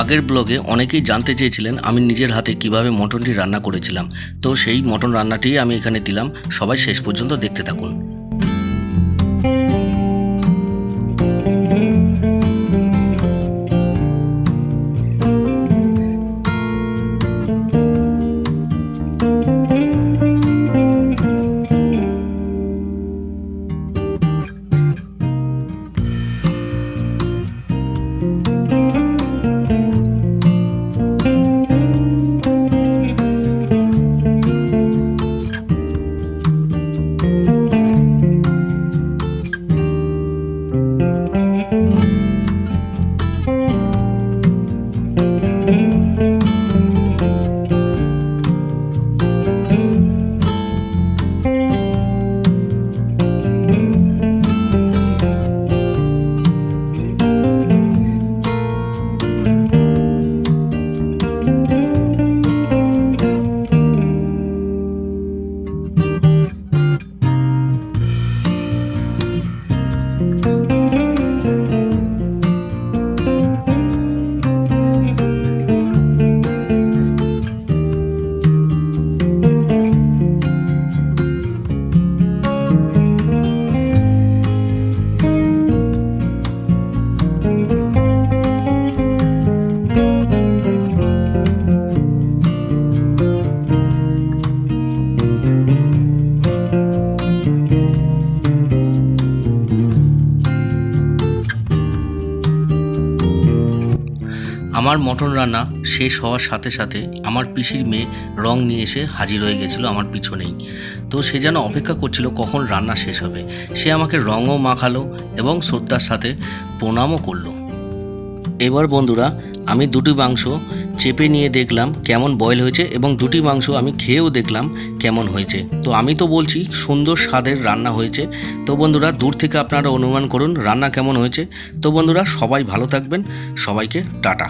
আগের ব্লগে অনেকেই জানতে চেয়েছিলেন আমি নিজের হাতে কীভাবে মটনটি রান্না করেছিলাম। তো সেই মটন রান্নাটি আমি এখানে দিলাম। সবাই শেষ পর্যন্ত দেখতে থাকুন। আমার মটন রান্না শেষ হওয়ার সাথে সাথে আমার পিসির মেয়ে রং নিয়ে এসে হাজির হয়ে গেছিল আমার পিছনেই। তো সে যেন অপেক্ষা করছিল কখন রান্না শেষ হবে। সে আমাকে রঙও মাখালো এবং শ্রদ্ধার সাথে প্রণামও করল। এবার বন্ধুরা, আমি দুটি মাংস চেপে নিয়ে দেখলাম কেমন বয়েল হয়েছে এবং দুটি মাংস আমি খেয়েও দেখলাম কেমন হয়েছে। তো আমি তো বলছি, সুন্দর স্বাদের রান্না হয়েছে। তো বন্ধুরা, দূর থেকে আপনারা অনুমান করুন রান্না কেমন হয়েছে। তো বন্ধুরা, সবাই ভালো থাকবেন। সবাইকে টাটা।